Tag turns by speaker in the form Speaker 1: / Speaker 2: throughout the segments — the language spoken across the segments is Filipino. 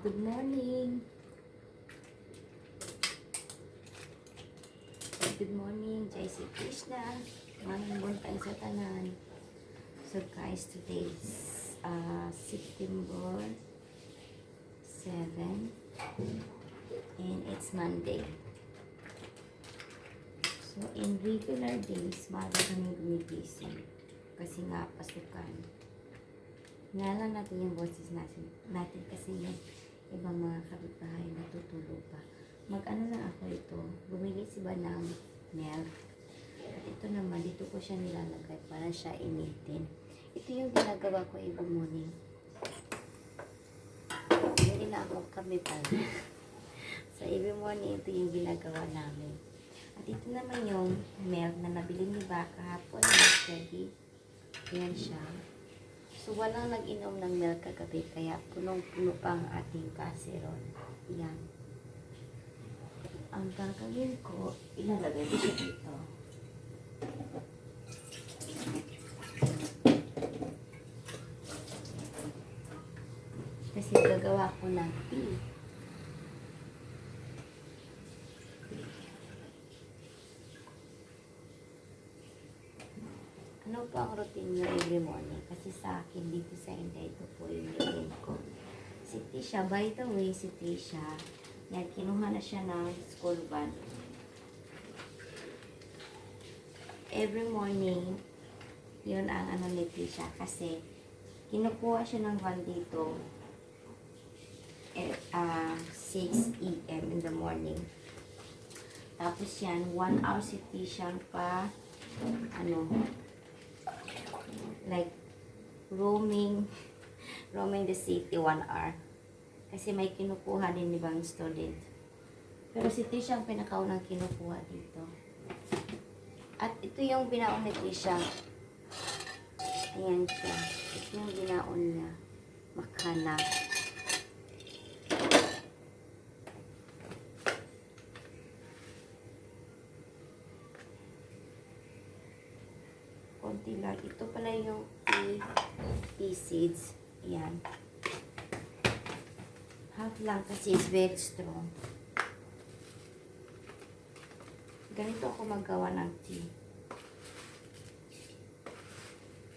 Speaker 1: Good morning. Good morning, Jai Sri Krishna. Maraming buntay sa tanan. So guys, today is uh, September 7 and it's Monday. So in regular days, maaga kami gumigising kasi nga pasukan. Nga lang natin yung boses natin, natin kasi yung ibang mga kapitbahay natutulog pa. Mag-ano lang ako ito, bumili si ba ng milk. At ito naman, dito ko siya nilalagay para siya initin. Ito yung ginagawa ko every morning. Hindi na ako kami pala. so every morning, ito yung ginagawa namin. At ito naman yung milk na nabili ni Ba kahapon. Milk ready. Ayan siya. So, walang nag-inom ng milk kagabi, kaya punong-puno pa ang ating casserole. Yan. Ang gagawin ko, ilalagay ko siya dito. Kasi gagawa ko ng tea. Ano po ang routine nyo every morning? Kasi sa akin, dito sa India, ito po yung routine ko. Si Tisha, by the way, si Tisha, yan, na siya ng school van. Every morning, yun ang ano ni Tisha. Kasi, kinukuha siya ng van dito at ah, 6 a.m. in the morning. Tapos yan, 1 hour si Tisha pa, ano, like roaming roaming the city one hour. Kasi may kinukuha din ibang student. Pero si Tisha ang pinakaunang kinukuha dito. At ito yung binaon ni Tisha. Ayan siya. Ito yung binaon niya. Makana konti lang. Ito pala yung pea, seeds. Ayan. Half lang kasi is very strong. Ganito ako magawa ng tea.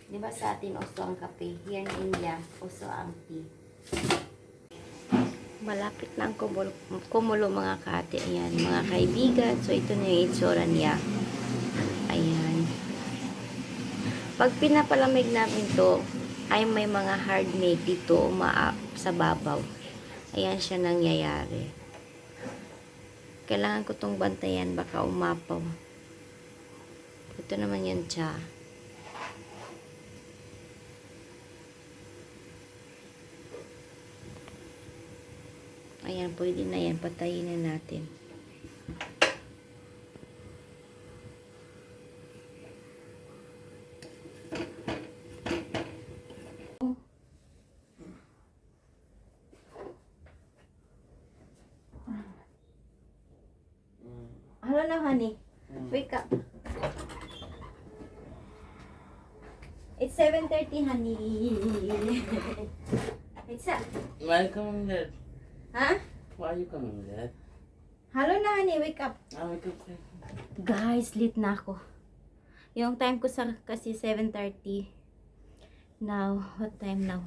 Speaker 1: Di ba sa atin uso ang kape? Here in India, uso ang tea. Malapit na ang kumulo, kumulo mga kate. Ayan, mga kaibigan. So, ito na yung itsura niya. Ayan. Pag pinapalamig namin to, ay may mga hard made dito uma sa babaw. Ayan siya nangyayari. Kailangan ko tong bantayan, baka umapaw. Ito naman yung cha. Ayan, pwede na yan. Patayin na natin. Hello na, honey. Wake up. It's 7.30, honey. It's up.
Speaker 2: Why coming late?
Speaker 1: Ha?
Speaker 2: Why are you coming late?
Speaker 1: Hello na, honey. Wake up.
Speaker 2: Ah, wake up.
Speaker 1: Guys, late na ako. Yung time ko sa kasi 7.30. Now, what time now?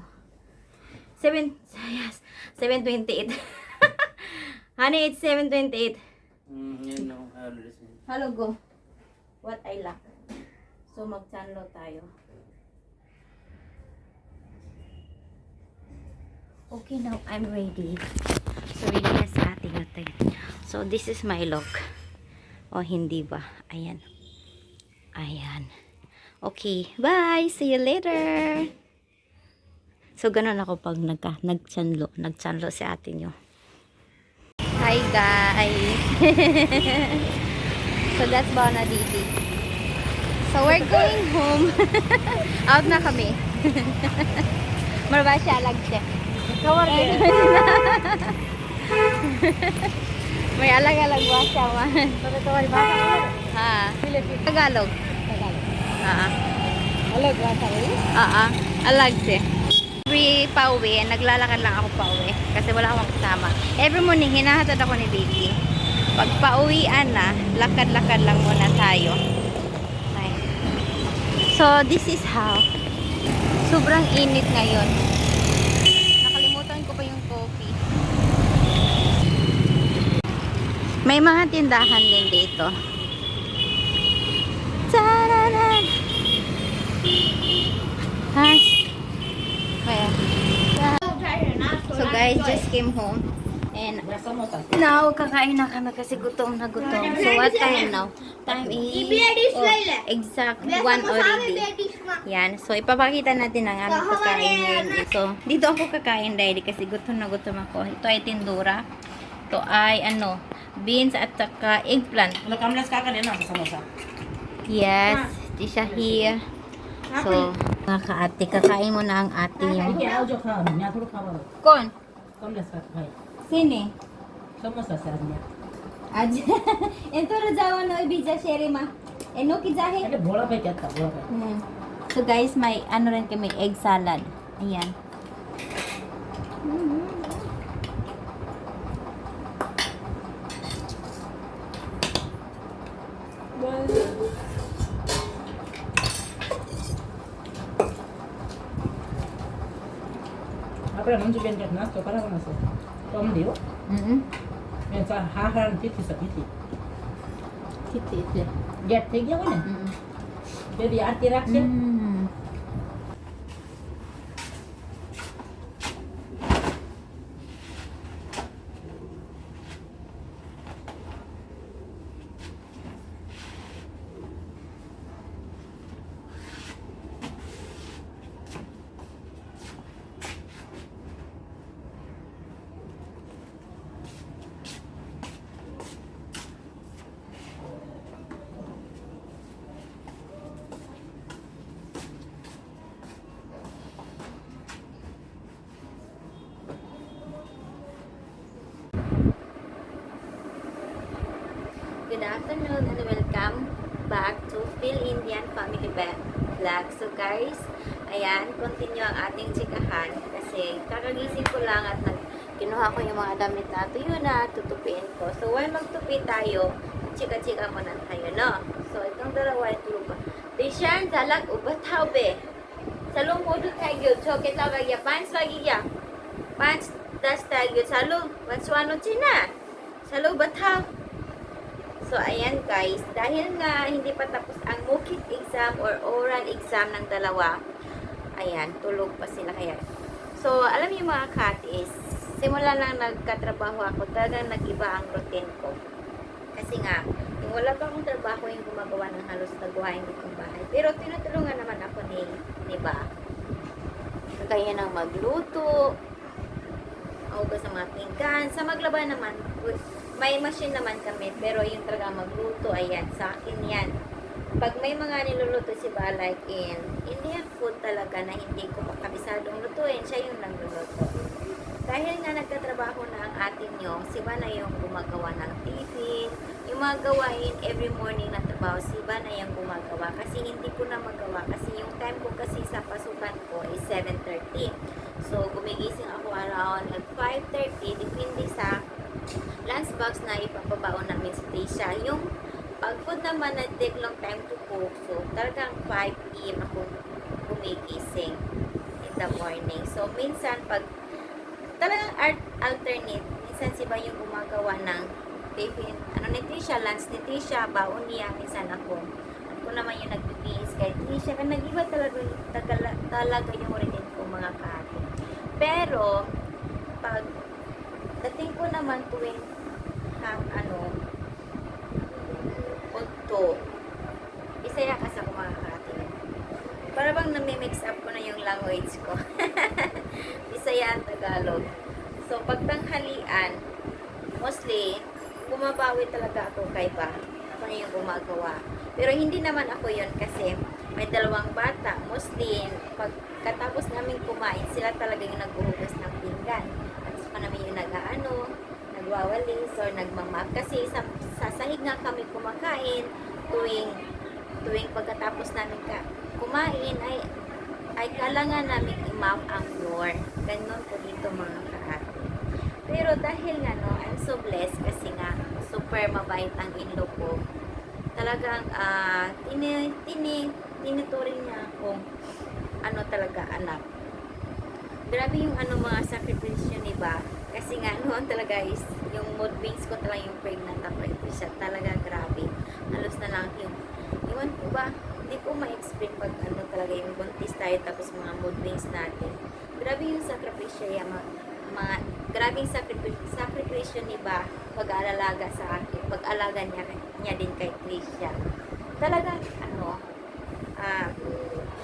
Speaker 1: 7, yes, 7.28. honey, it's 7.28.
Speaker 2: Mm, you know.
Speaker 1: Hello, go. What I lack. So, magsanlo tayo. Okay, now I'm ready. So, ready na sa ating atin. So, this is my look. O, hindi ba? Ayan. Ayan. Okay, bye! See you later! So, ganun ako pag nagka, nagsanlo. Nagsanlo si atin nyo. Hi, guys! So that's Bona Didi. So we're going home. Out na kami. Marba siya alag siya. May alag-alag ba siya man. Ha. Tagalog. Ha.
Speaker 3: Alag ba sa?
Speaker 1: Ah, ah. Alag siya. every pauwi, naglalakad lang ako pauwi kasi wala akong kasama. Every morning, hinahatid ako ni Vicky. Pag pauwian na, lakad-lakad lang muna tayo. So, this is how. Sobrang init ngayon. Nakalimutan ko pa yung coffee. May mga tindahan din dito. Tararan! Has. Kaya. So guys, just came home. And now, kakain na kami kasi gutom na gutom. So what time now? Time is oh, exact 1 already. Yan. So, ipapakita natin ang aming pagkain ngayon. So, dito ako kakain dahil kasi gutom na gutom ako. Ito ay tindura. Ito ay ano, beans at saka eggplant.
Speaker 3: Ano kamlas ka kanina sa samosa?
Speaker 1: Yes, di siya here. So, mga kaate, kakain mo na ang ate yung...
Speaker 3: Iya, audio ka. Nya thoro ka ba?
Speaker 1: Kon,
Speaker 3: Kamlas ka kay.
Speaker 1: sini?
Speaker 3: Samosa sa niya.
Speaker 1: आज ಎಂತೋರ ಜಾವನ ಬೀಜ ಶೇರಿ ಮಾ ಏನೋ kizahe
Speaker 3: Ada bola pa kaya bola pa.
Speaker 1: Hmm. So guys, may ano rin kami, egg salad. Ayan.
Speaker 3: Apa nang આપણે મંજુબેન ક્યાંક નાસ્તો કરાવવાનો
Speaker 1: છે
Speaker 3: તો અમને હો મેં હા હા તિથિ
Speaker 1: છે તિથિ
Speaker 3: તિથિ ગેટ થઈ ગયા
Speaker 1: હોય
Speaker 3: ને બેબી આરતી
Speaker 1: રાખશે Good afternoon and welcome back to Phil Indian Family Vlog. So guys, ayan, continue ang ating chikahan kasi kakagising ko lang at kinuha ko yung mga damit na tuyo na tutupiin ko. So while magtupi tayo, chika-chika mo na tayo, no? So itong dalawa tulog pa. Dishan, dalag, ubat be. Salong modu tayo, so kita bagya, pants bagya. Pants, das tayo, salong, wanswano china. Salong bataw. So, ayan guys, dahil nga hindi pa tapos ang MOOCIT exam or oral exam ng dalawa, ayan, tulog pa sila kaya. So, alam niyo mga kat is, simula lang nagkatrabaho ako, talagang nag-iba ang routine ko. Kasi nga, yung wala pa akong trabaho yung gumagawa ng halos nagawain ditong bahay. Pero tinutulungan naman ako ni, ni ba? Kagaya ng magluto, augas sa mga pinggan. Sa maglaba naman, may machine naman kami, pero yung talaga magluto, ayan, sa akin yan. Pag may mga niluluto si Ba, like in Indian food talaga na hindi ko makabisadong lutuin, siya yung nagluluto. Dahil nga nagtatrabaho na ang atin nyo, si Ba na yung gumagawa ng tiffin, yung mga gawain every morning na trabaho, si Ba na yung gumagawa. Kasi hindi ko na magawa, kasi yung time ko kasi sa pasukan ko is 7.30. So, gumigising ako around like 5.30, depende sa lunchbox na ipapabaon namin sa Tisha. Yung pag-food naman na take long time to cook, so talagang 5 p.m. ako gumigising in the morning. So, minsan pag talagang art alternate, minsan si ba yung gumagawa ng tiffin, ano ni Tisha, lunch ni Tisha, baon niya, minsan ako. Ako naman yung nagbibihis kay Tisha, kan nag-iba talaga, talaga, talaga yung routine ko mga kate. Pero, pag dating ko naman tuwing hang ano punto isaya ka sa mga kate. Para bang nami-mix up ko na yung language ko. Bisaya at Tagalog. So, pagtanghalian, mostly, bumabawi talaga ako kay ba. Ako yung gumagawa. Pero hindi naman ako yon kasi may dalawang bata. Mostly, pagkatapos namin kumain, sila talaga yung naghuhugas ng pinggan. Saka namin yung nag-ano, nagwawalis or nagmamap. Kasi sa, sa sahig nga kami kumakain tuwing tuwing pagkatapos namin ka, kumain ay ay kailangan namin i-map ang floor. Ganun po dito mga kaate. Pero dahil nga no, I'm so blessed kasi nga super mabait ang inlo ko. Talagang ah tini, tini, tinuturing niya akong ano talaga anak. Grabe yung ano mga sakripisyo ni ba? Kasi nga noon talaga is yung mood wings ko talaga yung pregnant ako. Siya talaga grabe. Halos na lang yung iwan ko ba? Hindi ko ma-explain pag ano talaga yung buntis tayo tapos mga mood wings natin. Grabe yung sakripisyo yan. Mga, mga grabing sakripisyo, sakripisyo ni ba pag-aalaga sa akin. Pag-alaga niya, niya din kay Tricia. Talagang ano, ah,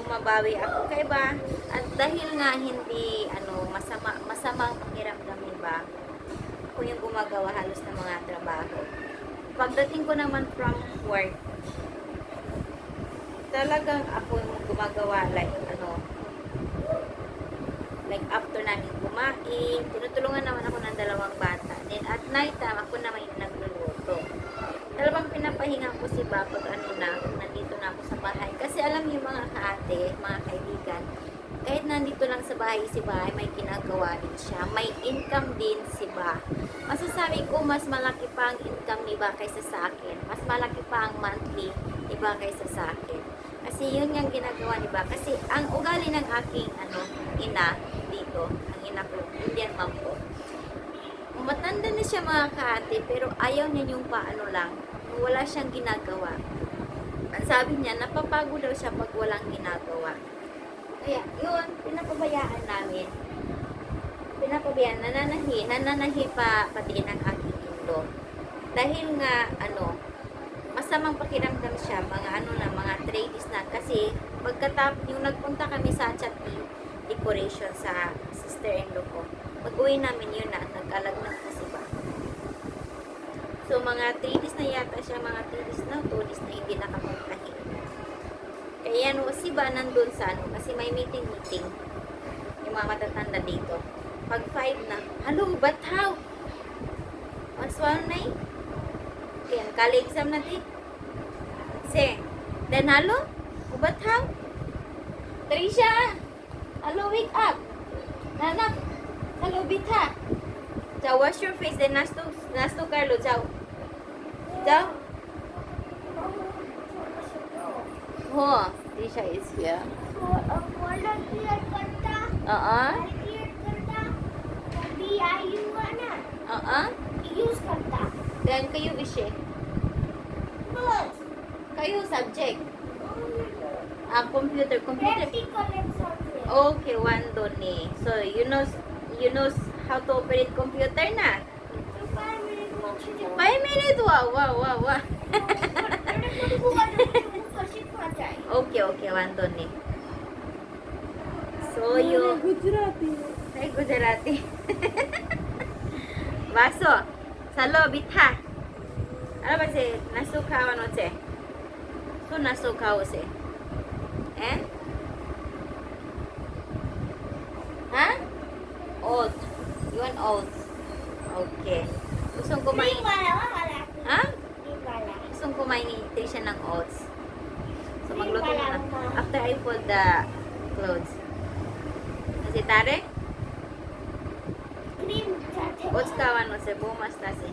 Speaker 1: umabawi ako kay ba at dahil nga hindi ano masama masamang pakiramdam ba? Ako yung gumagawa halos ng mga trabaho. Pagdating ko naman from work talagang ako yung gumagawa like ano like after namin kumain tinutulungan naman ako ng dalawang bata. Then at night time ako naman yung nagluluto. Talagang pinapahinga ko si ba pag ano na nandito na ako sa bahay. Kasi alam niyo mga kaate mga kahit nandito lang sa bahay si ba may ginagawa din siya. May income din si ba. Masasabi ko mas malaki pa ang income ni ba kaysa sa akin. Mas malaki pa ang monthly ni ba kaysa sa akin. Kasi yun yung ginagawa ni ba. Kasi ang ugali ng aking ano ina dito ang ina ko Indian mom ko. Matanda na siya mga kaate, pero ayaw niya yung paano lang, wala siyang ginagawa. Ang sabi niya, napapagod daw siya pag walang ginagawa. Kaya, yun, pinapabayaan namin. Pinapabayaan, nananahi, nananahi pa pati ng aking indo. Dahil nga, ano, masamang pakiramdam siya, mga ano na, mga 3 days na. Kasi, pagkatap, yung nagpunta kami sa Chati decoration sa sister-in-law ko, pag-uwi namin yun na, nagkalagnat na si Ba. So, mga 3 days na yata siya, mga 3 days na, 2 days na hindi nakapagtahi. Kaya no, si Ba nandun sa ano, kasi may meeting-meeting. Yung mga matatanda dito. Pag 5 na, Hello, ba't how? Mas one na eh. Kaya, kali exam na di. Se, then hello? Ba't how? Trisha! Hello, wake up! Nanak! Hello, Bita! Ciao, wash your face, then nasto, nasto Carlo, ciao. Ciao. Oh, Trisha is here. Uh-uh. Uh-uh. Then kayo wishe. Kayo subject. Ah, computer, computer. Okay, one doon eh. So, you know, you know how to operate computer na? Five minutes? Wow, wow, wow, wow. Okay, okay, one doon eh. So, you... Ay, Gujarati. Baso. Salo, bitha. Ano ba si nasukaw ano si? So, nasukaw si. Eh? Ha? Oat. You want oats? Okay. Gusto kong kumain. Ha? Gusto kong kumain ni Trisha ng oats. So, magluto na. After I fold the clothes. Kasi tare? Oats kawan mo sa bumas na si.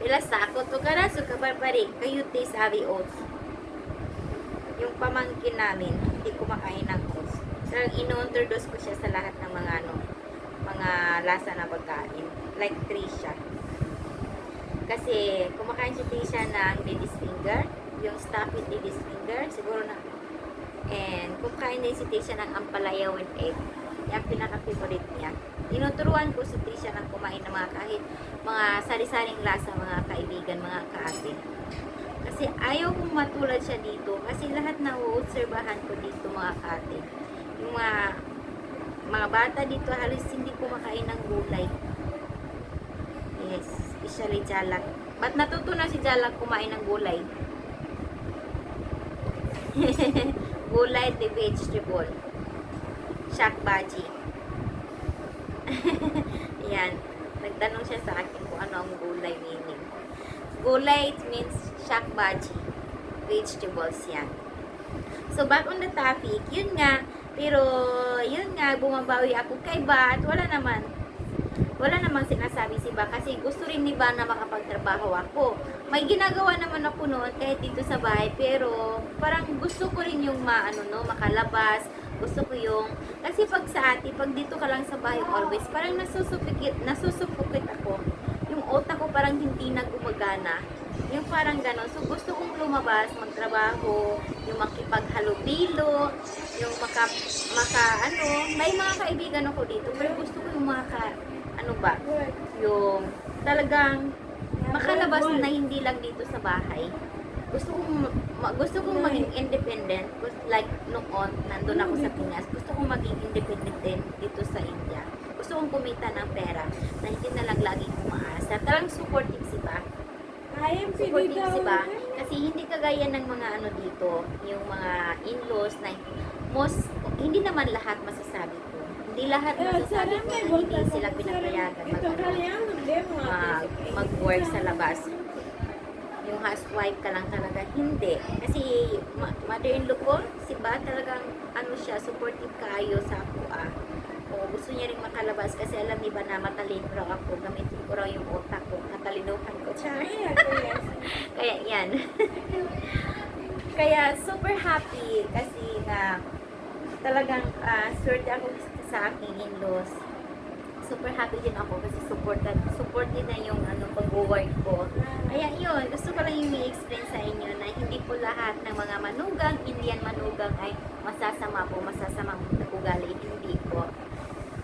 Speaker 1: Bila sako to kara so kabarbari. Kayo te sabi oats. Yung pamangkin namin, hindi kumakain ng oats. Talagang ino-introduce ko siya sa lahat ng mga ano, mga lasa na pagkain. Like Trisha. Kasi kumakain si Trisha ng lady's finger, yung stuff with lady's finger, siguro na. And kumakain din si Trisha ng ampalaya with egg. Yan pinaka-favorite niya. Tinuturuan ko si Trisha ng kumain ng mga kahit mga sari-saring lasa, mga kaibigan, mga kaate. Kasi ayaw kong matulad siya dito. Kasi lahat na uobserbahan ko dito mga kaate. Yung mga, mga bata dito halos hindi kumakain ng gulay. Yes, especially Jalak. Ba't natuto na si Jalak kumain ng gulay? gulay the vegetable. Shak baji. Yan. Nagtanong siya sa akin kung ano ang gulay meaning. Gulay, it means shak baji. Vegetables yan. So, back on the topic, yun nga, Pero, yun nga, bumabawi ako kay Ba at wala naman. Wala namang sinasabi si Ba kasi gusto rin ni Ba na makapagtrabaho ako. May ginagawa naman ako noon kahit dito sa bahay pero parang gusto ko rin yung maano no, makalabas. Gusto ko yung kasi pag sa ati, pag dito ka lang sa bahay always, parang nasusupikit, nasusupukit ako. Yung utak ko parang hindi na gumagana. Yung parang gano'n. So, gusto kong lumabas, magtrabaho, yung makipaghalubilo, yung maka, maka, ano, may mga kaibigan ako dito, pero gusto ko yung maka, ano ba, yung talagang makalabas na hindi lang dito sa bahay. Gusto kong, ma- gusto kong maging independent, like noon, nandun ako sa Pinas, gusto kong maging independent din dito sa India. Gusto kong kumita ng pera na hindi na lang lagi umaasa. Talagang supportive si ba? supportive si ba? Kasi hindi kagaya ng mga ano dito, yung mga in-laws na most, hindi naman lahat masasabi. Hindi lahat masasabi ko hindi sila pinapayagan mag, mag, mag-work sa labas. Yung housewife ka lang talaga, hindi. Kasi mother-in-law ko, si ba talagang ano siya, supportive kaayo sa ako ah. O gusto niya rin makalabas kasi alam ni ba na matalino raw ako, gamitin ko raw yung utak ko, katalinuhan ko. Char. Kaya yan. Kaya super happy kasi na talagang ah, swerte ako sa aking in-laws. Super happy din ako kasi supported, supported na yung ano, pag-work ko. Kaya yun, gusto ko lang yung i-explain sa inyo na hindi po lahat ng mga manugang, Indian manugang ay masasama po, masasamang ugali. Hindi po.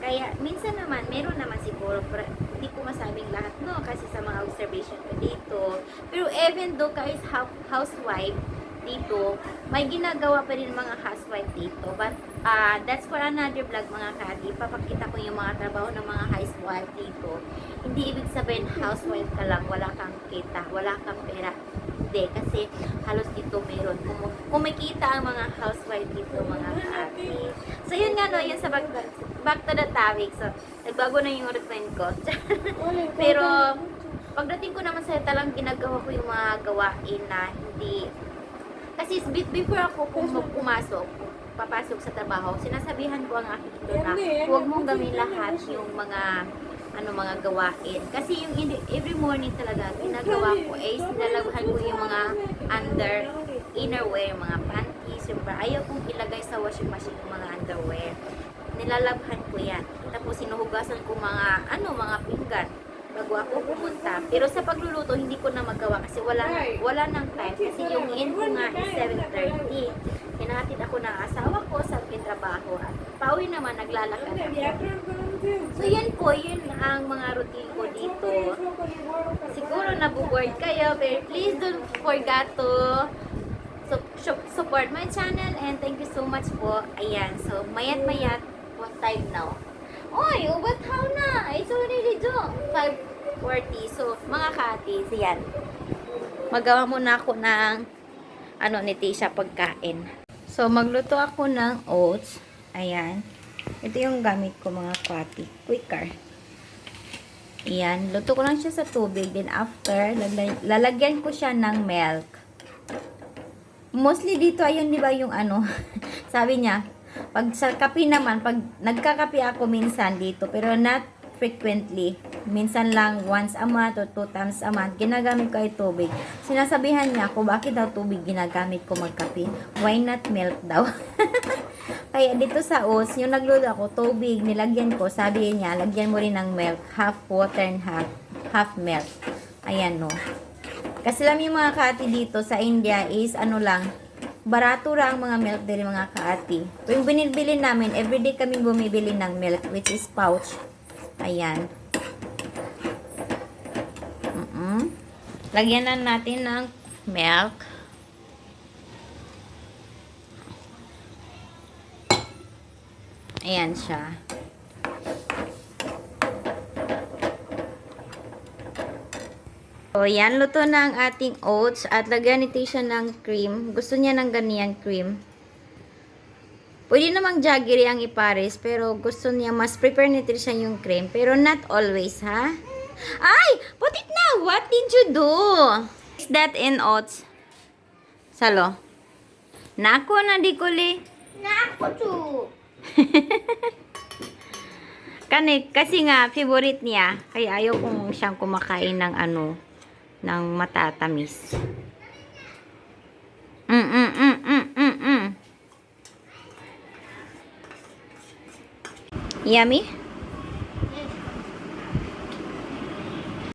Speaker 1: Kaya minsan naman, meron naman siguro, pero hindi ko masabing lahat no, kasi sa mga observation ko dito. Pero even though guys, hou- housewife dito, may ginagawa pa rin mga housewife dito. But ah that's for another vlog mga kati. Papakita ko yung mga trabaho ng mga housewife dito. Hindi ibig sabihin housewife ka lang, wala kang kita, wala kang pera. Hindi, kasi halos dito meron. Kung, kumikita ang mga housewife dito, mga kati. So yun nga no, yun sa back, back to the topic. So, nagbago na yung routine ko. Pero, pagdating ko naman sa talang ginagawa ko yung mga gawain na hindi kasi be- before ako pum- pumasok, papasok sa trabaho, sinasabihan ko ang aking ito na huwag mong gawin lahat yung mga ano mga gawain. Kasi yung in- every morning talaga, ginagawa ko is nilalabahan ko yung mga under innerwear, mga panties, yung bra. Ayaw kong ilagay sa washing machine yung mga underwear. Nilalabhan ko yan. Tapos sinuhugasan ko mga, ano, mga pinggan bago ako pupunta. Pero sa pagluluto, hindi ko na magawa kasi wala wala nang time. Kasi yung in ko nga is 7.30. Hinahatid ako ng asawa ko sa trabaho. At pauwi naman, naglalakad. So yan po, yun ang mga routine ko dito. Siguro nabuboard kayo, pero please don't forget to su- su- support my channel and thank you so much po. Ayan, so mayat mayat, what time now? Oy, ubat how na? It's already do. 5.40. So, mga katis, yan. Magawa muna ako ng ano ni Tisha pagkain. So, magluto ako ng oats. Ayan. Ito yung gamit ko mga kwati. Quicker. Ayan. Luto ko lang siya sa tubig. Then after, lalagyan ko siya ng milk. Mostly dito, ayun di ba yung ano, sabi niya, pag sa kape naman, pag nagkakape ako minsan dito, pero not frequently. Minsan lang once a month or two times a month, ginagamit ko ay tubig. Sinasabihan niya ako, bakit daw tubig ginagamit ko magkape? Why not milk daw? Kaya dito sa oats, yung nagluto ako, tubig, nilagyan ko, sabi niya, lagyan mo rin ng milk, half water and half, half milk. Ayan, no. Kasi lang yung mga kaati dito sa India is ano lang, barato lang mga milk dili mga kaati. Yung binibili namin, everyday kami bumibili ng milk which is pouch. Ayan. Mm Lagyan na natin ng milk. Ayan siya. So, yan. Luto na ang ating oats. At lagyan ni Tisha ng cream. Gusto niya ng ganyan cream. Pwede namang jaggery ang ipares. Pero gusto niya, mas prepare ni Tisha yung cream. Pero not always, ha? Ay! Put it now! What did you do? Is that in oats? Salo? Nako na di ko li.
Speaker 4: Na ako to. Kani, kasi nga, favorite niya. Kaya ayaw kong siyang kumakain ng ano, ng matatamis. Mm, mm, mm, mm, mm, mm. Yummy?